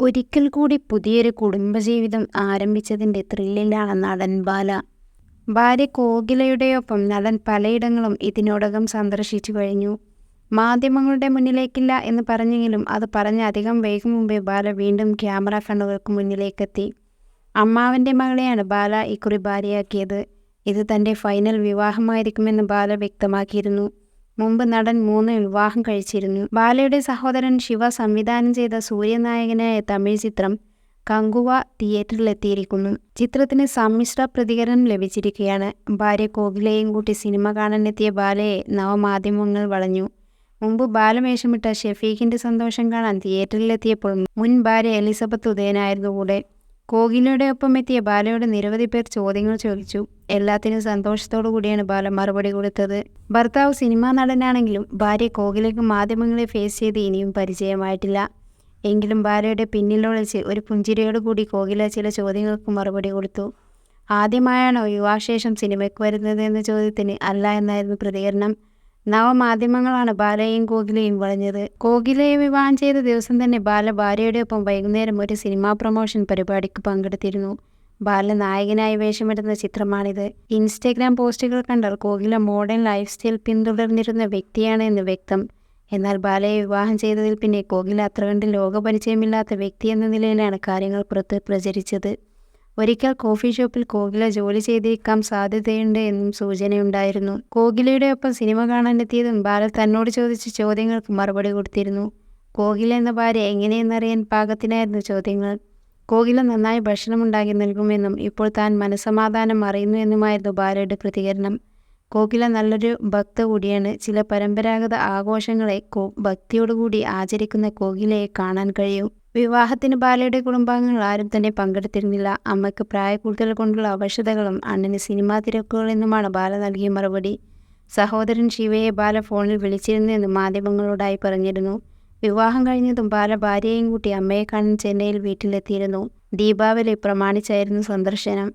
ഒരിക്കൽ കൂടി പുതിയൊരു കുടുംബജീവിതം ആരംഭിച്ചതിന്റെ ത്രില്ലിലാണ് നടൻ ബാല. ഭാര്യ കോകിലയുടെയൊപ്പം നടൻ പലയിടങ്ങളും ഇതിനോടകം സന്ദർശിച്ചു കഴിഞ്ഞു. മാധ്യമങ്ങളുടെ മുന്നിലേക്കില്ല എന്ന് പറഞ്ഞെങ്കിലും അത് പറഞ്ഞ അധികം വേഗം മുമ്പേ ബാല വീണ്ടും ക്യാമറ കണ്ണുകൾക്ക് മുന്നിലേക്കെത്തി. അമ്മാവന്റെ മകളെയാണ് ബാല ഇക്കുറി ഭാര്യയാക്കിയത്. ഇത് തന്റെ ഫൈനൽ വിവാഹമായിരിക്കുമെന്ന് ബാല വ്യക്തമാക്കിയിരുന്നു. മുമ്പ് നടൻ മൂന്ന് വിവാഹം കഴിച്ചിരുന്നു. ബാലയുടെ സഹോദരൻ ശിവ സംവിധാനം ചെയ്ത സൂര്യനായകനായ തമിഴ് ചിത്രം കങ്കുവ തിയേറ്ററിലെത്തിയിരിക്കുന്നു. ചിത്രത്തിന് സമ്മിശ്ര പ്രതികരണം ലഭിച്ചിരിക്കുകയാണ്. ഭാര്യ കോകിലയും കൂട്ടി സിനിമ കാണാനെത്തിയ ബാലയെ നവമാധ്യമങ്ങൾ വളഞ്ഞു. മുമ്പ് ബാല വേഷമിട്ട ഷെഫീഖിന്റെ സന്തോഷം കാണാൻ തിയേറ്ററിലെത്തിയപ്പോൾ മുൻ ഭാര്യ എലിസബത്ത് ഉദയനായിരുന്നു കൂടെ. കോകിലയോടൊപ്പമെത്തിയ ബാലയോട് നിരവധി പേർ ചോദ്യങ്ങൾ ചോദിച്ചു. എല്ലാത്തിനും സന്തോഷത്തോടു കൂടിയാണ് ബാല മറുപടി കൊടുത്തത്. ഭർത്താവ് സിനിമാ നടനാണെങ്കിലും ഭാര്യ കോകിലയ്ക്ക് മാധ്യമങ്ങളെ ഫേസ് ചെയ്ത് ഇനിയും പരിചയമായിട്ടില്ല. എങ്കിലും ബാലയുടെ പിന്നിലൊളിച്ച് ഒരു പുഞ്ചിരിയോടുകൂടി കോകില ചില ചോദ്യങ്ങൾക്ക് മറുപടി കൊടുത്തു. ആദ്യമായാണോ യുവാശേഷം സിനിമയ്ക്ക് വരുന്നത് എന്ന ചോദ്യത്തിന് അല്ല എന്നായിരുന്നു പ്രതികരണം. നവമാധ്യമങ്ങളാണ് ബാലയെയും കോകിലയും വളഞ്ഞത്. കോകിലയെ വിവാഹം ചെയ്ത ദിവസം തന്നെ ബാല ഭാര്യയുടെ ഒപ്പം വൈകുന്നേരം ഒരു സിനിമാ പ്രൊമോഷൻ പരിപാടിക്ക് പങ്കെടുത്തിരുന്നു. ബാല നായകനായി വേഷമിടുന്ന ചിത്രമാണിത്. ഇൻസ്റ്റഗ്രാം പോസ്റ്റുകൾ കണ്ടാൽ കോകില മോഡേൺ ലൈഫ് സ്റ്റൈൽ പിന്തുടർന്നിരുന്ന വ്യക്തിയാണ് എന്ന് വ്യക്തം. എന്നാൽ ബാലയെ വിവാഹം ചെയ്തതിൽ പിന്നെ കോകില അത്ര കണ്ട് ലോകപരിചയമില്ലാത്ത വ്യക്തി എന്ന നിലയിലാണ് കാര്യങ്ങൾ പുറത്ത് പ്രചരിച്ചത്. ഒരിക്കൽ കോഫി ഷോപ്പിൽ കോകില ജോലി ചെയ്തേക്കാം സാധ്യതയുണ്ട് എന്നും സൂചനയുണ്ടായിരുന്നു. കോകിലയുടെ ഒപ്പം സിനിമ കാണാനെത്തിയതും ബാലൻ തന്നോട് ചോദിച്ച ചോദ്യങ്ങൾക്ക് മറുപടി കൊടുത്തിരുന്നു. കോകില എന്ന ഭാര്യ എങ്ങനെയെന്നറിയാൻ പാകത്തിനായിരുന്നു ചോദ്യങ്ങൾ. കോകില നന്നായി ഭക്ഷണം ഉണ്ടാക്കി നൽകുമെന്നും ഇപ്പോൾ താൻ മനസമാധാനം അറിയുന്നു എന്നുമായിരുന്നു ബാലയുടെ പ്രതികരണം. കോകില നല്ലൊരു ഭക്ത കൂടിയാണ്. ചില പരമ്പരാഗത ആഘോഷങ്ങളെ ഭക്തിയോടുകൂടി ആചരിക്കുന്ന കോകിലയെ കാണാൻ കഴിയും. വിവാഹത്തിന് ബാലയുടെ കുടുംബാംഗങ്ങൾ ആരും തന്നെ പങ്കെടുത്തിരുന്നില്ല. അമ്മയ്ക്ക് പ്രായക്കൂടുതൽ കൊണ്ടുള്ള അവശതകളും അണ്ണന് സിനിമാ തിരക്കുകളെന്നുമാണ് ബാല നൽകിയ മറുപടി. സഹോദരൻ ശിവയെ ബാല ഫോണിൽ വിളിച്ചിരുന്നു എന്ന് മാധ്യമങ്ങളോടായി പറഞ്ഞിരുന്നു. വിവാഹം കഴിഞ്ഞതും ബാല ഭാര്യയെയും കൂട്ടി അമ്മയെ കാണാൻ ചെന്നൈയിൽ വീട്ടിലെത്തിയിരുന്നു. ദീപാവലി പ്രമാണിച്ചായിരുന്നു സന്ദർശനം.